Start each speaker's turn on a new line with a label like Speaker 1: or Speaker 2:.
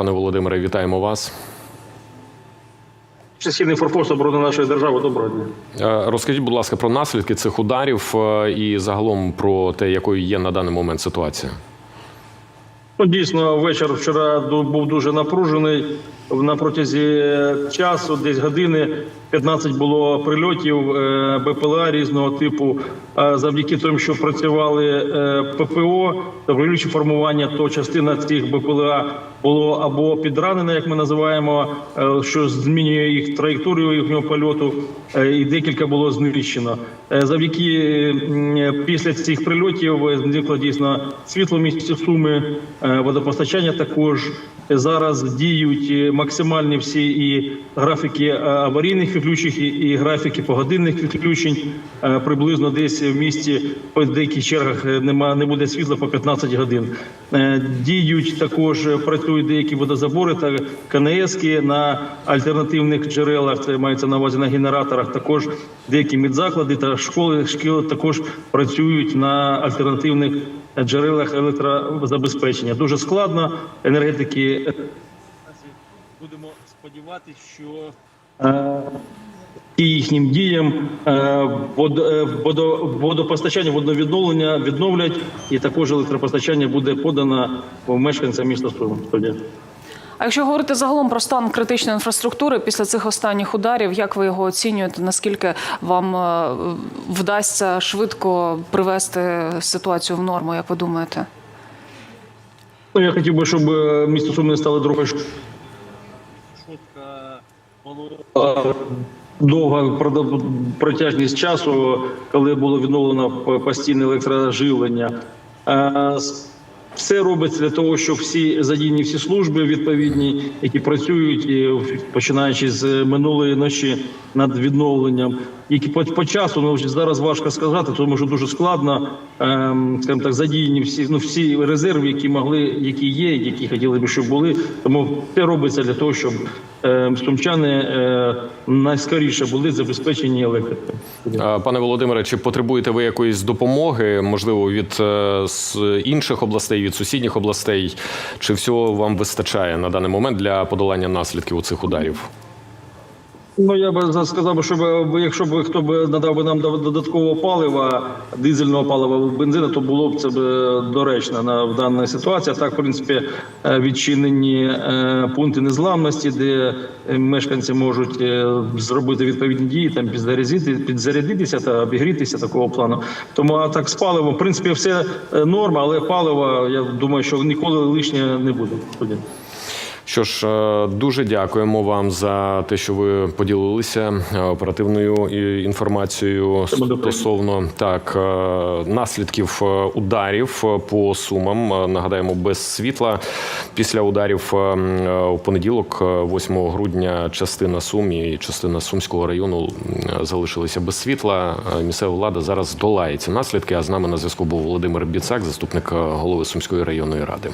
Speaker 1: Пане Володимире, вітаємо вас.
Speaker 2: Східний форпост оборони нашої держави. Доброго дня.
Speaker 1: Е, Розкажіть, будь ласка, про наслідки цих ударів е, і загалом про те, якою є на даний момент ситуація.
Speaker 2: Ну, дійсно, вечір вчора був дуже напружений. На протязі часу, десь години, 15 було прильотів е, БПЛА різного типу. А Завдяки тому, що працювали е, ППО прилючі формування, то частина цих БПЛА було або підранена, як ми називаємо, е, що змінює їх траєкторію їхнього польоту, і декілька було знищено. Завдяки після цих прильотів зникло дійсно світло місті Суми, водопостачання також. Зараз діють максимальні всі і графіки аварійних відключень, і- графіки погодинних відключень. Е, Приблизно десь в місті по деяких чергах е, нема не буде світла по 15 годин. Е, Діють також працюють деякі водозабори та КНСки на альтернативних джерелах. Це мається на увазі на генераторах. Також деякі медзаклади та школи шкіл також працюють на альтернативних джерелах електрозабезпечення. Дуже складно. Енергетики будемо сподіватися, що і їхнім діям е, е, водо- водопостачання, водовідновлення відновлять, і також електропостачання буде подано мешканцям міста Суми.
Speaker 3: А якщо говорити загалом про стан критичної інфраструктури після цих останніх ударів, як ви його оцінюєте? Наскільки вам е, вдасться швидко привести ситуацію в норму, як ви думаєте?
Speaker 2: Ну, я хотів би, щоб е, місто Суми стало Е, довга протяжність часу, коли було відновлено постійне електроживлення. Все робиться для того, щоб всі задіяні всі служби відповідні, які працюють, починаючи з минулої ночі над відновленням, які по, по часу ну зараз важко сказати, тому що дуже складно, ем, скажімо так, задіяні всі ну всі резерви, які могли, які є, які хотіли би, щоб були. Тому все робиться для того, щоб ем, сумчани е, найскоріше були забезпечені електрикою.
Speaker 1: Пане Володимире, чи потребуєте ви якоїсь допомоги, можливо, від е, з інших областей, від сусідніх областей? Чи всього вам вистачає на даний момент для подолання наслідків у цих ударів?
Speaker 2: Ну я би за- сказав, щоб е, якщо б хто б надав би нам дод- додаткового палива, дизельного палива бензину, то було б це б доречно на в даній ситуації. А так, в принципі, е, відчинені е, пункти незламності, де е, мешканці можуть е, зробити відповідні дії, там підзарядити, підзарядитися та обігрітися такого плану. Тому а так з паливом, в принципі, все е, норма, але паливо, я думаю, що ніколи лишнє не буде.
Speaker 1: Що ж, е, дуже дякуємо вам за те, що ви поділилися е, оперативною інформацією стосовно так е, наслідків ударів по сумам. Нагадаємо, без світла після ударів у понеділок, е, 8 грудня, частина Сум і частина Сумського району залишилися без світла. Місцева влада зараз долає ці наслідки. А з нами на зв'язку був Володимир Біцак, заступник голови Сумської районної ради.